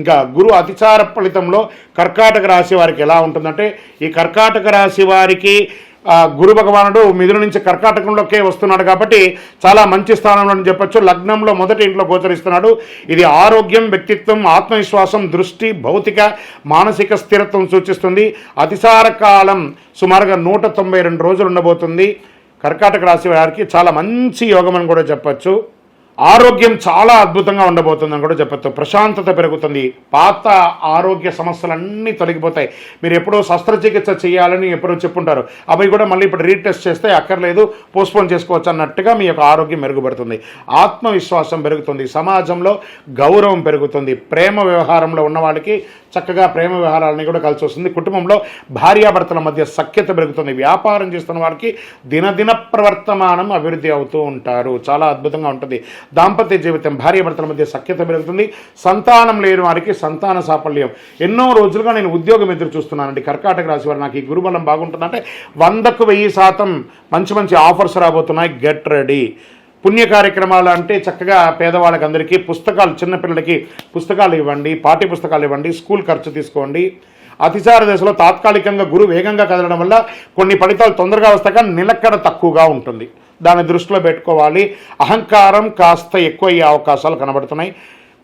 ఇంకా గురు అతిచార ఫలితంలో కర్కాటక రాశి వారికి ఎలా ఉంటుందంటే ఈ కర్కాటక రాశి వారికి గురు భగవానుడు మిథున నుంచి కర్కాటకంలోకే వస్తున్నాడు కాబట్టి చాలా మంచి స్థానంలో అని చెప్పొచ్చు. లగ్నంలో మొదటి ఇంట్లో గోచరిస్తున్నాడు. ఇది ఆరోగ్యం వ్యక్తిత్వం ఆత్మవిశ్వాసం దృష్టి భౌతిక మానసిక స్థిరత్వం సూచిస్తుంది. అతిసార కాలం సుమారుగా నూట తొంభై రెండు రోజులు ఉండబోతుంది. కర్కాటక రాశి వారికి చాలా మంచి యోగం అని కూడా చెప్పచ్చు. ఆరోగ్యం చాలా అద్భుతంగా ఉండబోతుందని కూడా చెప్పచ్చు. ప్రశాంతత పెరుగుతుంది. పాత ఆరోగ్య సమస్యలన్నీ తొలగిపోతాయి. మీరు ఎప్పుడో శస్త్రచికిత్స చేయాలని ఎప్పుడో చెప్పుంటారు. అవి కూడా మళ్ళీ ఇప్పుడు రీటెస్ట్ చేస్తే అక్కర్లేదు పోస్ట్పోన్ చేసుకోవచ్చు అన్నట్టుగా మీ యొక్క ఆరోగ్యం మెరుగుపడుతుంది. ఆత్మవిశ్వాసం పెరుగుతుంది. సమాజంలో గౌరవం పెరుగుతుంది. ప్రేమ వ్యవహారంలో ఉన్న వాళ్ళకి చక్కగా ప్రేమ వ్యవహారాలని కూడా కలిసి వస్తుంది. కుటుంబంలో భార్యాభర్తల మధ్య సఖ్యత పెరుగుతుంది. వ్యాపారం చేస్తున్న వారికి దినదిన ప్రవర్తమానం అభివృద్ధి అవుతూ ఉంటారు. చాలా అద్భుతంగా ఉంటుంది. దాంపత్య జీవితం భార్యాభర్తల మధ్య సఖ్యత పెరుగుతుంది సంతానం లేని వారికి సంతాన సాఫల్యం. ఎన్నో రోజులుగా నేను ఉద్యోగం ఎదురు చూస్తున్నానండి. కర్కాటక రాశి వారు నాకు ఈ గురుబలం బాగుంటుందంటే వందకు వెయ్యి శాతం మంచి మంచి ఆఫర్స్ రాబోతున్నాయి. Get ready. పుణ్య కార్యక్రమాలు అంటే చక్కగా పేదవాళ్ళకి అందరికీ పుస్తకాలు చిన్నపిల్లలకి పుస్తకాలు ఇవ్వండి పాఠ్య పుస్తకాలు ఇవ్వండి స్కూల్ ఖర్చు తీసుకోండి. అతిసార దశలో తాత్కాలికంగా గురువు వేగంగా కదలడం వల్ల కొన్ని ఫలితాలు తొందరగా వస్తాక కానీ తక్కువగా ఉంటుంది. దాన్ని దృష్టిలో పెట్టుకోవాలి. అహంకారం కాస్త ఎక్కువయ్యే అవకాశాలు కనబడుతున్నాయి.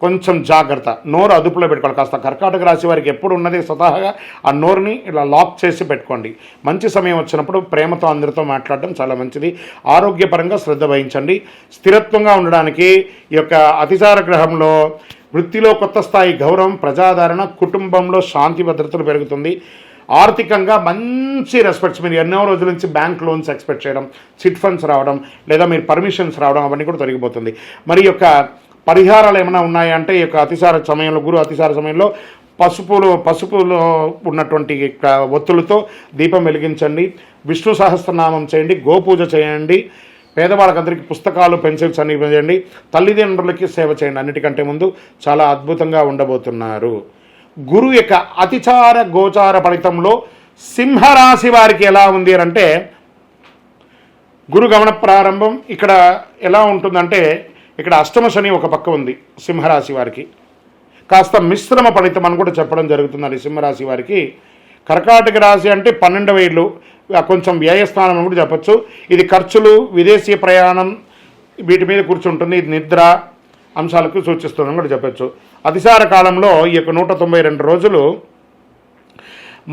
కొంచెం జాగ్రత్త. నోరు అదుపులో పెట్టుకోవాలి. కాస్త కర్కాటక రాశి వారికి ఎప్పుడు ఉన్నది స్వతహాగా ఆ నోరుని ఇలా లాక్ చేసి పెట్టుకోండి. మంచి సమయం వచ్చినప్పుడు ప్రేమతో అందరితో మాట్లాడడం చాలా మంచిది. ఆరోగ్యపరంగా శ్రద్ధ వహించండి. స్థిరత్వంగా ఉండడానికి ఈ యొక్క అతిసార గ్రహంలో వృత్తిలో కొత్త స్థాయి గౌరవం ప్రజాదరణ కుటుంబంలో శాంతి భద్రతలు పెరుగుతుంది. ఆర్థికంగా మంచి రెస్పెక్ట్స్. మీరు ఎన్నో రోజుల నుంచి బ్యాంక్ లోన్స్ ఎక్స్పెక్ట్ చేయడం చిట్ ఫండ్స్ రావడం లేదా మీరు పర్మిషన్స్ రావడం అవన్నీ కూడా తొలగిపోతుంది. మరి యొక్క పరిహారాలు ఏమైనా ఉన్నాయంటే ఈ యొక్క అతిసార సమయంలో గురు అతిసార సమయంలో పసుపులో పసుపులో ఉన్నటువంటి ఒత్తులతో దీపం వెలిగించండి. విష్ణు సహస్రనామం చేయండి గోపూజ చేయండి. పేదవాళ్ళకందరికీ పుస్తకాలు పెన్సిల్స్ అన్ని చేయండి తల్లిదండ్రులకి సేవ చేయండి. అన్నిటికంటే ముందు చాలా అద్భుతంగా ఉండబోతున్నారు. గురు యొక్క అతిచార గోచార ఫలితంలో సింహరాశి వారికి ఎలా ఉంది అని అంటే గురు గమన ప్రారంభం ఇక్కడ ఎలా ఉంటుందంటే ఇక్కడ అష్టమ శని ఒక పక్క ఉంది సింహరాశి వారికి. కాస్త మిశ్రమ ఫలితం అని కూడా చెప్పడం జరుగుతుందండి సింహరాశి వారికి. కర్కాటక రాశి అంటే పన్నెండవ ఏళ్ళు కొంచెం వ్యయస్థానం అని కూడా చెప్పచ్చు. ఇది ఖర్చులు విదేశీ ప్రయాణం వీటి మీద కూర్చుంటుంది ఇది నిద్ర అంశాలకు సూచిస్తుందని కూడా చెప్పొచ్చు. అతిసార కాలంలో ఈ యొక్క నూట తొంభై రెండు రోజులు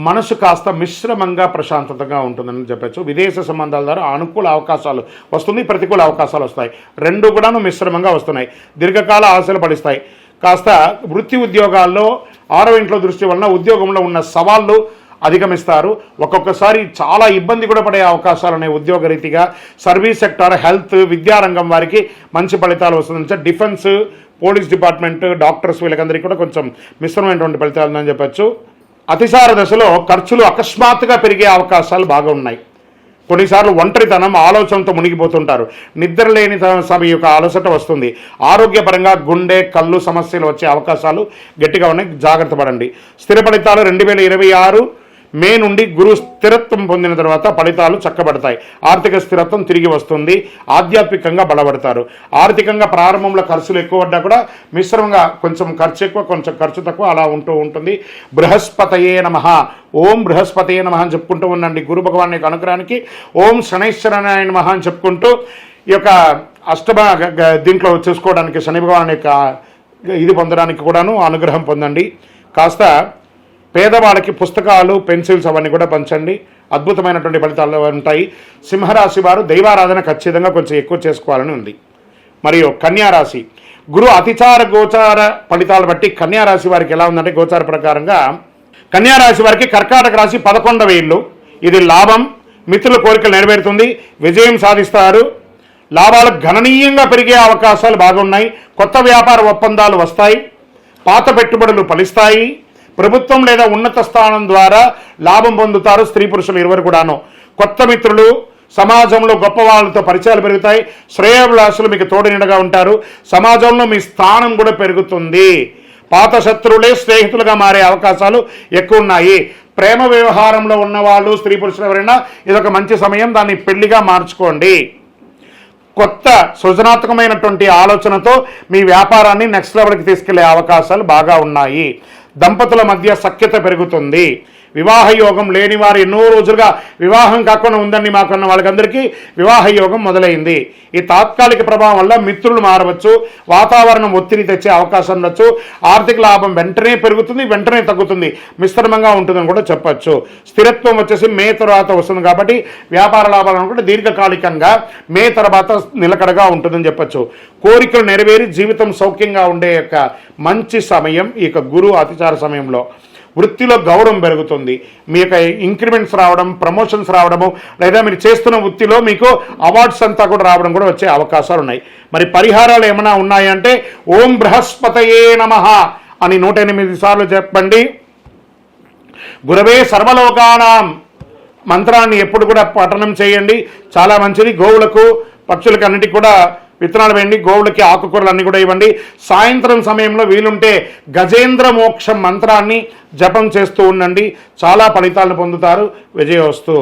మనసు కాస్త మిశ్రమంగా ప్రశాంతతగా ఉంటుందని చెప్పచ్చు. విదేశ సంబంధాల ద్వారా అనుకూల అవకాశాలు వస్తుంది ప్రతికూల అవకాశాలు వస్తాయి. రెండు కూడాను మిశ్రమంగా వస్తున్నాయి. దీర్ఘకాల ఆశలు పడిస్తాయి. కాస్త వృత్తి ఉద్యోగాల్లో ఆరో ఇంట్లో దృష్టి వలన ఉద్యోగంలో ఉన్న సవాళ్ళు అధిగమిస్తారు. ఒక్కొక్కసారి చాలా ఇబ్బంది కూడా పడే అవకాశాలు ఉన్నాయి ఉద్యోగ రీతిగా. సర్వీస్ సెక్టార్ హెల్త్ విద్యారంగం వారికి మంచి ఫలితాలు వస్తుందని డిఫెన్స్ పోలీస్ డిపార్ట్మెంట్ డాక్టర్స్ వీళ్ళకందరికీ కూడా కొంచెం మిశ్రమైనటువంటి ఫలితాలు ఉందని చెప్పచ్చు. అతిసార దశలో ఖర్చులు అకస్మాత్తుగా పెరిగే అవకాశాలు బాగా ఉన్నాయి. కొన్నిసార్లు ఒంటరితనం ఆలోచనతో మునిగిపోతుంటారు. నిద్ర లేని సమయం యొక్క అలసట వస్తుంది. ఆరోగ్యపరంగా గుండె కళ్ళు సమస్యలు వచ్చే అవకాశాలు గట్టిగా ఉన్నాయి. జాగ్రత్త పడండి. స్థిర ఫలితాలు రెండు వేల ఇరవై ఆరు మే నుండి గురు స్థిరత్వం పొందిన తర్వాత ఫలితాలు చక్కబడతాయి. ఆర్థిక స్థిరత్వం తిరిగి వస్తుంది. ఆధ్యాత్మికంగా బలపడతారు. ఆర్థికంగా ప్రారంభంలో ఖర్చులు ఎక్కువ పడ్డా కూడా మిశ్రమంగా కొంచెం ఖర్చు ఎక్కువ కొంచెం ఖర్చు తక్కువ అలా ఉంటూ ఉంటుంది. బృహస్పతయే నమ. ఓం బృహస్పతయే నమ అని చెప్పుకుంటూ ఉండండి. గురు భగవాన్ యొక్క అనుగ్రహానికి ఓం శనైశ్వరనాయ నమ అని చెప్పుకుంటూ ఈ యొక్క అష్టమ దీంట్లో చూసుకోవడానికి శని భగవాన్ యొక్క ఇది పొందడానికి కూడాను అనుగ్రహం పొందండి. కాస్త పేదవాళ్ళకి పుస్తకాలు పెన్సిల్స్ అవన్నీ కూడా పంచండి. అద్భుతమైనటువంటి ఫలితాలు ఉంటాయి. సింహరాశి వారు దైవారాధన ఖచ్చితంగా కొంచెం ఎక్కువ చేసుకోవాలని ఉంది. మరియు కన్యారాశి గురు అతిచార గోచార ఫలితాలు బట్టి కన్యారాశి వారికి ఎలా ఉందంటే గోచార ప్రకారంగా కన్యారాశి వారికి కర్కాటక రాశి పదకొండవ ఇల్లు. ఇది లాభం మిత్రుల కోరికలు నెరవేరుతుంది విజయం సాధిస్తారు. లాభాలు గణనీయంగా పెరిగే అవకాశాలు బాగున్నాయి కొత్త వ్యాపార ఒప్పందాలు వస్తాయి పాత పెట్టుబడులు ఫలిస్తాయి ప్రభుత్వం లేదా ఉన్నత స్థానం ద్వారా లాభం పొందుతారు స్త్రీ పురుషులు ఇరువురు కూడాను. కొత్త మిత్రులు సమాజంలో గొప్ప వాళ్ళతో పరిచయాలు పెరుగుతాయి. శ్రేయోభిలాషులు మీకు తోడునిడగా ఉంటారు. సమాజంలో మీ స్థానం కూడా పెరుగుతుంది. పాత శత్రువులే స్నేహితులుగా మారే అవకాశాలు ఎక్కువ ఉన్నాయి ప్రేమ వ్యవహారంలో ఉన్న వాళ్ళు స్త్రీ పురుషులు ఎవరైనా ఇదొక మంచి సమయం. దాన్ని పెళ్ళిగా మార్చుకోండి. కొత్త సృజనాత్మకమైనటువంటి ఆలోచనతో మీ వ్యాపారాన్ని నెక్స్ట్ లెవెల్కి తీసుకెళ్ళే అవకాశాలు బాగా ఉన్నాయి. దంపతుల మధ్య సఖ్యత పెరుగుతుంది. వివాహ యోగం లేని వారు ఎన్నో రోజులుగా వివాహం కాకుండా ఉందని మాకున్న వాళ్ళకందరికీ. వివాహ యోగం మొదలైంది. ఈ తాత్కాలిక ప్రభావం వల్ల మిత్రులు మారవచ్చు వాతావరణం ఒత్తిడి తెచ్చే అవకాశం ఉండొచ్చు. ఆర్థిక లాభం వెంటనే పెరుగుతుంది వెంటనే తగ్గుతుంది. మిశ్రమంగా ఉంటుందని కూడా చెప్పచ్చు. స్థిరత్వం వచ్చేసి మే తర్వాత వస్తుంది కాబట్టి వ్యాపార లాభాలను కూడా దీర్ఘకాలికంగా మే తర్వాత నిలకడగా ఉంటుందని చెప్పొచ్చు. కోరికలు నెరవేరి జీవితం సౌఖ్యంగా ఉండే యొక్క మంచి సమయం ఈ యొక్క గురు అతిచార సమయంలో. వృత్తిలో గౌరవం పెరుగుతుంది. మీ యొక్క ఇంక్రిమెంట్స్ రావడం ప్రమోషన్స్ రావడము లేదా మీరు చేస్తున్న వృత్తిలో మీకు అవార్డ్స్ అంతా కూడా రావడం కూడా వచ్చే అవకాశాలు ఉన్నాయి. మరి పరిహారాలు ఏమైనా ఉన్నాయంటే ఓం బృహస్పతయే నమ అని నూట ఎనిమిది సార్లు చెప్పండి. గురవే సర్వలోకానాం మంత్రాన్ని ఎప్పుడు కూడా పఠనం చేయండి. చాలా మంచిది. గోవులకు పక్షులకు అన్నిటికీ కూడా విత్తనాలు వేయండి గోవులకి ఆకుకూరలు అన్నీ కూడా ఇవ్వండి. సాయంత్రం సమయంలో వీలుంటే గజేంద్ర మోక్షం మంత్రాన్ని జపం చేస్తూ ఉండండి. చాలా ఫలితాలను పొందుతారు. విజయోస్తు